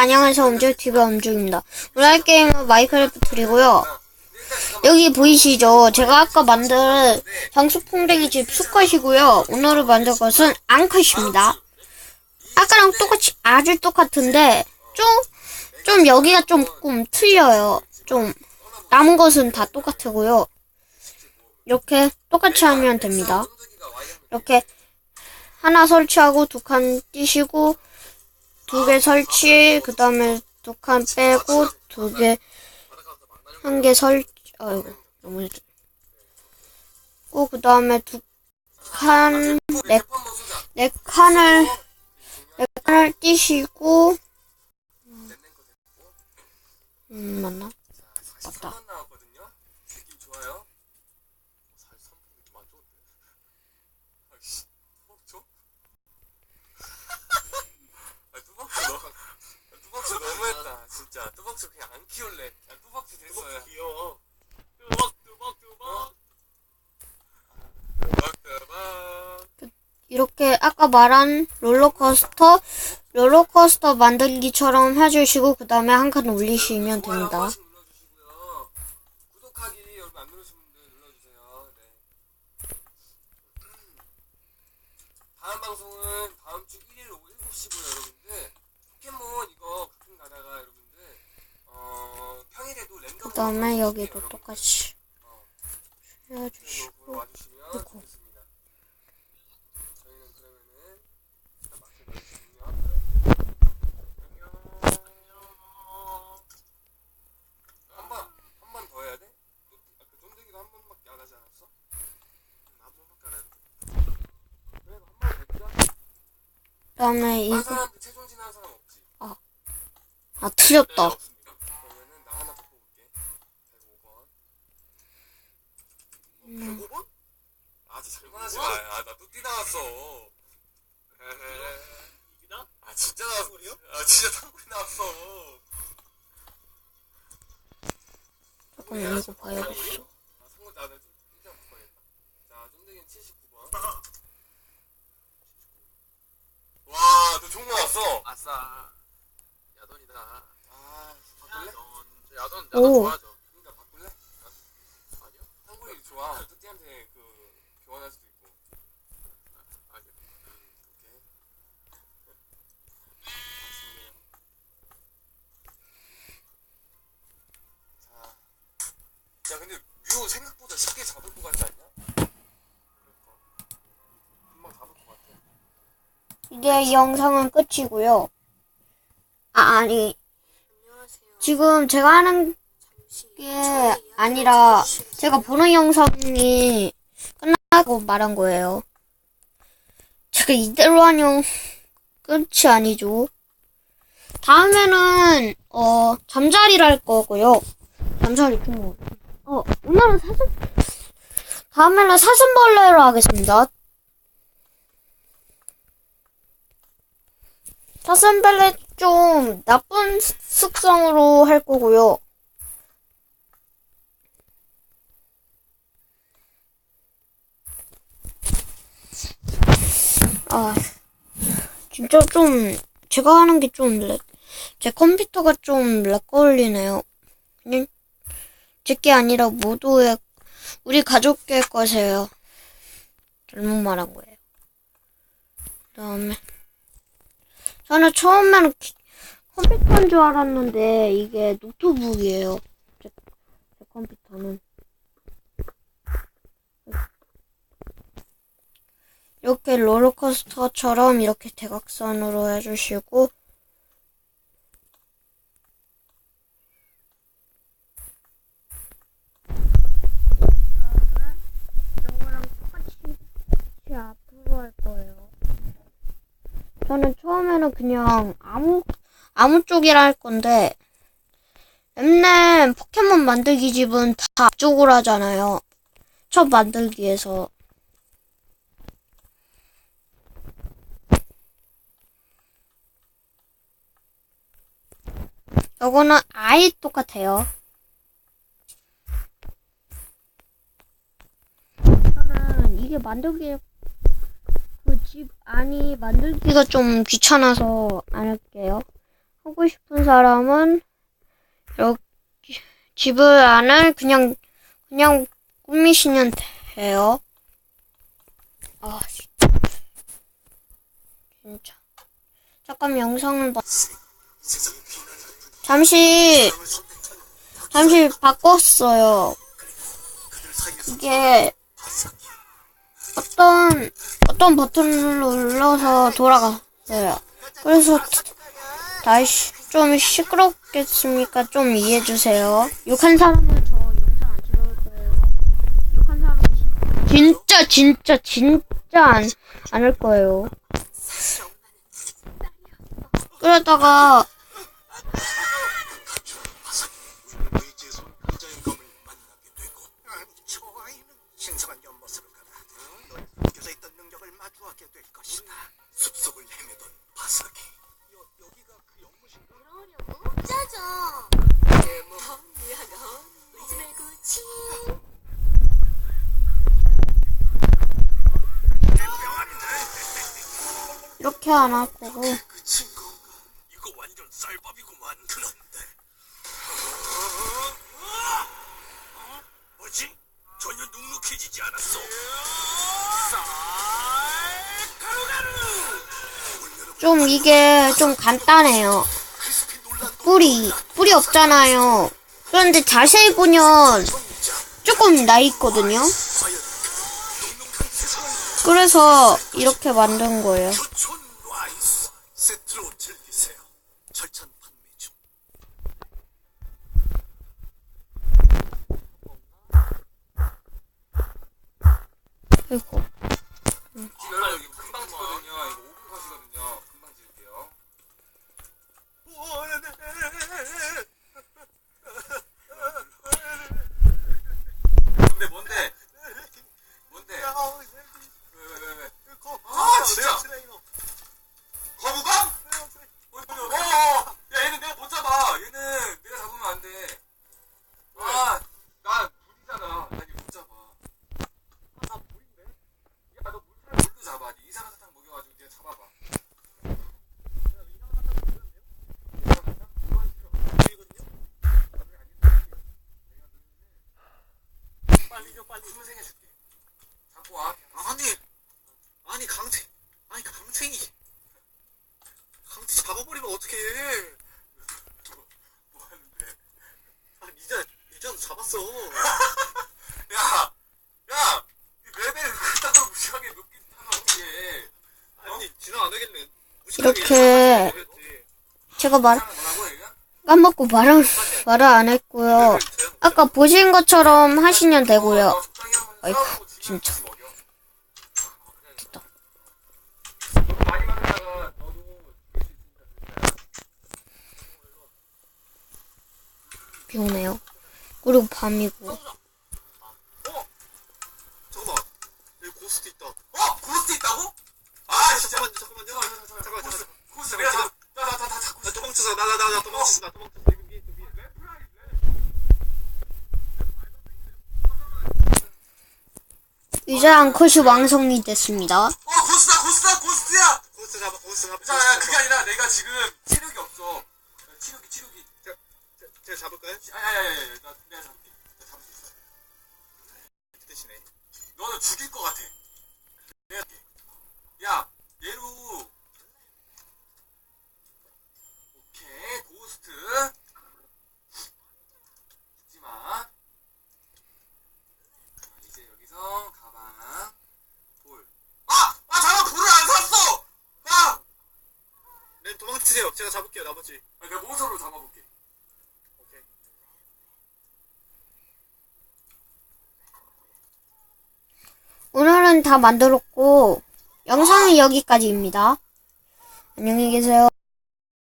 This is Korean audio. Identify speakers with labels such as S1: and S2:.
S1: 안녕하세요. 엄지TV 엄중입니다. 오늘 할 게임은 마이크래프트이고요. 여기 보이시죠? 제가 아까 만든 장수풍뎅이 집 수컷이고요. 오늘을 만들 것은 앙컷입니다. 아까랑 똑같이 아주 똑같은데 좀, 좀 여기가 조금 틀려요. 좀 남은 것은 다 똑같고요. 이렇게 똑같이 하면 됩니다. 이렇게 하나 설치하고 두 칸 띄시고 두 개 설치 그 다음에 두 칸 빼고 두 개 한 개 설치 아이고 너무 그 다음에 두 칸 네 네 칸을 네 칸을 띄시고 음 맞나? 맞다
S2: 만 나왔거든요. 느낌 좋아요. 살 3분 느낌 안 좋은데. 아이씨, 뚜벅초? 아, 뚜벅초 너, 아, 뚜벅초 너무했다. 진짜 뚜벅초 그냥 안 키울래. 야, 뚜벅초 됐어요. 귀여워. 뚜벅, 뚜벅, 뚜벅. 뚜벅, 뚜벅.
S1: 이렇게 아까 말한 롤러코스터 롤러코스터 만들기처럼 해주시고 그 다음에 한 칸 올리시면 됩니다.
S2: 한 번씩 눌러주시고요. 구독하기 여러분 안 누르신 분들 눌러주세요. 네. 다음 방송은 다음 주 1일 오후 7시고요, 여러분들. 포켓몬 이거 가끔 가다가 여러분들 어 평일에도 랜덤
S1: 그 다음에 여기도 똑같이 해주시고
S2: 보러 와주시면
S1: 그리고.
S2: 좋겠습니다. 저희는 그러면은 일단 마치겠습니다. 안녕. 안녕. 한 번, 한 번 더 해야 돼? 또, 아, 그 쫀득이도 한 번밖에 안 하지 않았어? 응, 한 번밖에 안 했는데. 그래, 한번 됐자.
S1: 그 다음에
S2: 한
S1: 이거
S2: 사람 없지?
S1: 아 틀렸다.
S2: 없습니다. 그러면은 나 하나 더 뽑을게. 105번. 105번? 아, 진짜 장난하지 마. 아, 나 뚜띠 나왔어. 이기나? 아, 진짜 나왔어. 아, 진짜 탕구리 나왔어.
S1: 조금 이거 봐야겠어.
S2: 아, 상관 나는 좀 일단 바꿔야겠다. 자, 쫀득이는 79번. 와, 왔어.
S3: 아싸 야돈이다
S2: 아, 바꿀래?
S3: 야돈 저 야돈
S1: 오.
S3: 야돈 좋아하죠
S2: 그러니까 바꿀래?
S3: 아니요
S2: 탕구리 좋아. 뚜띠한테 그 교환할 수도 있고.
S3: 아니요
S2: 오케이. 아쉽네요. 자, 야 근데 뮤 생각보다 쉽게 잡을 것 같지?
S1: 이제 이 영상은 끝이고요. 아 아니 지금 제가 하는 게 아니라 제가 보는 영상이 끝나고 말한 거예요. 제가 이대로 하면 끝이 아니죠. 다음에는 어 잠자리를 할 거고요. 잠자리 좀 어, 오늘은 사슴 다음에는 사슴벌레로 하겠습니다. 사슴벌레 좀 나쁜 습- 습성으로 할 거고요. 아, 진짜 좀, 제가 하는 게 좀 렉, 제 컴퓨터가 좀 렉 걸리네요. 그냥, 제게 아니라 모두의, 우리 가족의 것이에요. 잘못 말한 거예요. 그 다음에, 저는 처음에는 기- 컴퓨터인 줄 알았는데, 이게 노트북이에요. 제, 제 컴퓨터는. 이렇게 롤러코스터처럼 이렇게 대각선으로 해주시고, 이거랑 똑같이 앞으로 할 거예요. 저는 처음에는 그냥 아무, 아무 쪽이라 할 건데, 맨날 포켓몬 만들기 집은 다 앞쪽으로 하잖아요. 첫 만들기에서. 요거는 아예 똑같아요. 저는 이게 만들기 그 집 안이 만들기가 좀 귀찮아서 안 할게요. 하고 싶은 사람은 이렇게 집을 안을 그냥 그냥 꾸미시면 돼요. 아 씨. 진짜 잠깐 영상을 봐. 잠시 잠시 바꿨어요. 이게 어떤 어떤 버튼을 눌러서 돌아갔어요. 그래서 다시 좀 시끄럽겠습니까? 좀 이해해 주세요. 욕한 사람은 저 영상 안 찍을 거예요. 욕한 사람은 진- 진짜 진짜 진짜 안 안 할 거예요. 그러다가
S4: 의지에서 부자연감을 만나게 되고 저 아이는 신성한 연못으로 가다 널 숨겨져 있던 능력을 마주 하게 될 것이다 숲속을 헤매던 바삭이 여, 여기가 그 연못인가?
S5: 짜죠. 뭐 미안해. 울지 말고 치.
S1: 이렇게 안 할 거고
S4: 그 친구가 이거 완전 쌀밥이구만 그런데 어? 뭐지? 전혀 눅눅해지지 않았어 쌀가루가루
S1: 좀 이게 좀 간단해요. 뿌리 뿌리 없잖아요. 그런데 자세히 보면 조금 나 있거든요. 그래서 이렇게 만든 거예요. 그리고
S2: 여러분 이거 금방 찍거든요. 이거 5분 컷이거든요. 금방 찍을게요. 뭔데 뭔데? 뭔데? 왜 왜 왜 왜? 아, 진짜. 거부감? 어, 어, 어. 야 얘는 내가 못 잡아. 얘는 내가 잡으면 안 돼. 아, 나 물이잖아. 나 이거 못 잡아. 아, 나 물인데? 야, 너 물살 뭘로 잡아? 니 이상한 사탕 먹여가지고 내가 잡아봐. 빨리 좀 빨리 숨을 생겨줄게. 잡고 와.
S4: 아니 아니 강태 아니 강태이 강태 잡아버리면 어떡해
S2: 뭐 하는데?
S4: 아 니자 니자도 잡았어
S2: 야, 야, 이 레벨 그따구로 무시하게 높게 어떡해?
S4: 아니 지나 안 하겠네
S1: 이렇게 제가 말? 까먹고 말을 말을 안 했고요. 아까 보신 것처럼 하시면 되고요.
S2: 하면
S1: 아이고, 진짜.
S2: 먹여.
S1: 됐다.
S2: 너도 많이 맞았다가 너도 이길 수 있으니까 진짜.
S1: 비 오네요. 그리고 밤이고.
S4: 잠깐만 여기 고스트 있다
S2: 어? 고스트 있다고? 아, 진짜.
S4: 잠깐만요 잠깐만요 잠깐만 잠깐만
S2: 고스트, 내가 잡, 나 나나 잡고
S4: 나
S2: 있어.
S4: 도망쳐서 나나 나 나 도망쳤어 나 도망쳤어 위에
S1: 이제 앙컷이 완성이 됐습니다.
S2: 어, 고스트다, 고스트다, 고스트야.
S4: 고스트 잡아 고스트 잡아
S2: 자, 야, 그게 아니라 내가 지금 체력이 없어.
S4: 제가 잡을까요?
S2: 야야야야, 나 내가 잡을게. 내가 잡을 수 있어.
S4: 대신에
S2: 너는 죽일 것 같아. 내가. 야, 얘로. 오케이, 고스트. 죽지 마. 자, 이제 여기서 가방, 볼. 아! 아, 잠깐 볼을 안 샀어! 아!
S4: 네 도망치세요 제가 잡을게요 나머지
S2: 아, 내가 몬스터로 잡아볼게.
S4: 오케이
S1: 오늘은 다 만들었고 영상은 여기까지입니다. 안녕히 계세요.